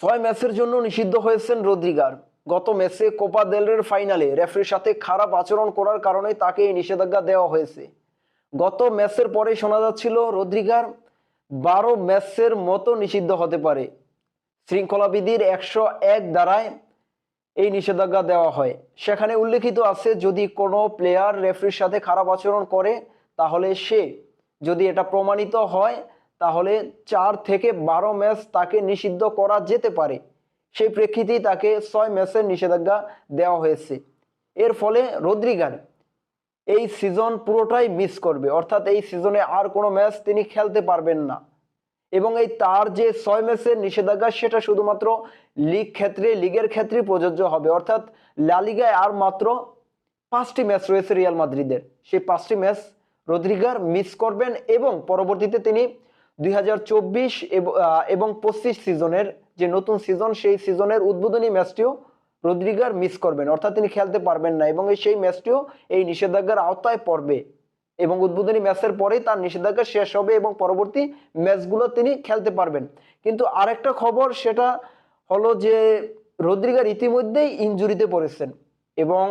ছয় ম্যাচের জন্য নিষিদ্ধ হয়েছেন রদ্রিগার। গত ম্যাচে কোপা দেলের ফাইনালে রেফারির সাথে খারাপ আচরণ করার কারণে তাকে এই নিষেধাজ্ঞা দেওয়া হয়েছে। গত ম্যাচের পরে শোনা যাচ্ছিল, রদ্রিগার বারো ম্যাচের মতো নিষিদ্ধ হতে পারে। শৃঙ্খলাবিধির একশো এক দ্বারায় এই নিষেধাজ্ঞা দেওয়া হয়। সেখানে উল্লেখিত আছে, যদি কোনো প্লেয়ার রেফারির সাথে খারাপ আচরণ করে, তাহলে সে যদি এটা প্রমাণিত হয় তাহলে চার থেকে বারো ম্যাচ তাকে নিষিদ্ধ করা যেতে পারে। সেই প্রেক্ষিতেই তাকে ছয় ম্যাচের নিষেধাজ্ঞা দেওয়া হয়েছে। এর ফলে রদ্রিগার এই সিজন পুরোটাই মিস করবে। অর্থাৎ এই সিজনে আর কোনো ম্যাচ তিনি খেলতে পারবেন না। এবং এই তার যে ছয় ম্যাচের নিষেধাজ্ঞা, সেটা শুধুমাত্র লিগ ক্ষেত্রে, লিগের ক্ষেত্রে প্রযোজ্য হবে। অর্থাৎ লালিগায় আর মাত্র পাঁচটি ম্যাচ রয়েছে রিয়াল মাদ্রিদের। সেই পাঁচটি ম্যাচ রদ্রিগার মিস করবেন এবং পরবর্তীতে তিনি দুই হাজার চব্বিশ এবং পঁচিশ সিজনের যে নতুন সিজন, সেই সিজনের উদ্বোধনী ম্যাচটিও রদ্রিগার মিস করবেন। অর্থাৎ তিনি খেলতে পারবেন না এবং সেই ম্যাচটিও এই নিষেধাজ্ঞার আওতায় পড়বে এবং উদ্বোধনী ম্যাচের পরেই তার নিষেধাজ্ঞা শেষ হবে এবং পরবর্তী ম্যাচগুলো তিনি খেলতে পারবেন। কিন্তু আরেকটা খবর, সেটা হলো যে রদ্রিগার ইতিমধ্যেই ইনজুরিতে পড়েছেন এবং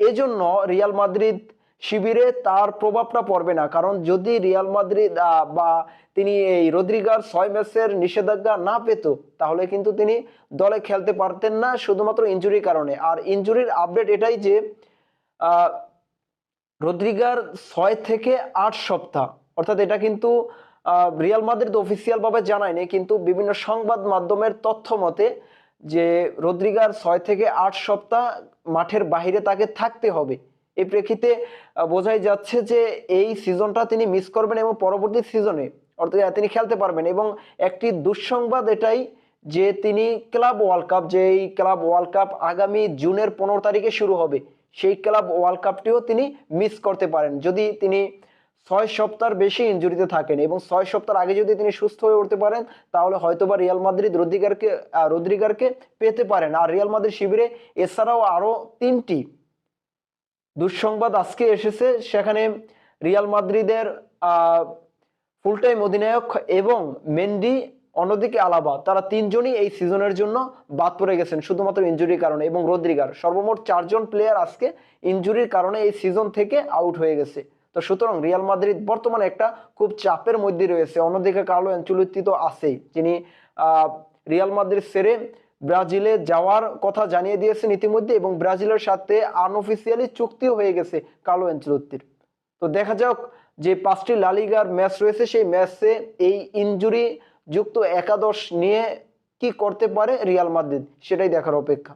এজন্য রিয়াল মাদ্রিদ শিবিরে তার প্রভাবটা পড়বে না। কারণ যদি রিয়াল মাদ্রিদ বা তিনি এই রদ্রিগার ছয় ম্যাচের নিষেধাজ্ঞা না পেত, তাহলে কিন্তু তিনি দলে খেলতে পারতেন না শুধুমাত্র ইনজুরির কারণে। আর ইঞ্জুরির আপডেট এটাই যে রদ্রিগার ছয় থেকে আট সপ্তাহ, অর্থাৎ এটা কিন্তু রিয়াল মাদ্রিদ অফিসিয়াল ভাবে জানায়নি, কিন্তু বিভিন্ন সংবাদ মাধ্যমের তথ্য মতে যে রদ্রিগার ছয় থেকে আট সপ্তাহ মাঠের বাইরে তাকে থাকতে হবে। এই প্রেক্ষিতে বোঝাই যাচ্ছে যে এই সিজনটা তিনি মিস করবেন এবং পরবর্তী সিজনে অর্থাৎ তিনি খেলতে পারবেন এবং একটি দুঃসংবাদ এটাই যে তিনি ক্লাব ওয়ার্ল্ড কাপ যে এই ক্লাব ওয়ার্ল্ড কাপ আগামী জুনের পনেরো তারিখে শুরু হবে, সেই ক্লাব ওয়ার্ল্ড কাপটিও তিনি মিস করতে পারেন। যদি তিনি ছয় সপ্তাহের বেশি ইনজুরিতে থাকেন এবং ছয় সপ্তাহ আগে যদি তিনি সুস্থ হয়ে উঠতে পারেন, তাহলে হয়তোবা রিয়াল মাদ্রিদ রদ্রিগারকে রদ্রিগারকে পেতে পারেন। আর রিয়াল মাদ্রিদ শিবিরে এছাড়াও আরও তিনটি দুঃসংবাদ আজকে এসেছে, সেখানে রিয়াল মাদ্রিদের ফুল টাইম অধিনায়ক এবং মেন্ডি, অন্যদিকে আলাবা, তারা তিনজনই এই সিজনের জন্য বাদ পড়ে গেছেন, শুধুমাত্র ইনজুরির কারণে এবং রদ্রিগার। সর্বমোট চারজন প্লেয়ার আজকে ইনজুরির কারণে এই সিজন থেকে আউট হয়ে গেছে। তো সুতরাং রিয়াল মাদ্রিদ বর্তমানে একটা খুব চাপের মধ্যে রয়েছে, অন্যদিকে কার্লো অ্যাঞ্চুলত্তি তো আছেই, যিনি রিয়াল মাদ্রিদ সেরে ব্রাজিলে যাওয়ার কথা জানিয়ে দিয়েছেন ইতিমধ্যে এবং ব্রাজিলের সাথে আনঅফিসিয়ালি চুক্তিও হয়ে গেছে কালো অ্যাঞ্চেলত্তির তো দেখা যাক যে পাঁচটি লালিগার ম্যাচ রয়েছে, সেই ম্যাচে এই ইঞ্জুরি যুক্ত একাদশ নিয়ে কি করতে পারে রিয়াল মাদ্রিদ, সেটাই দেখার অপেক্ষা।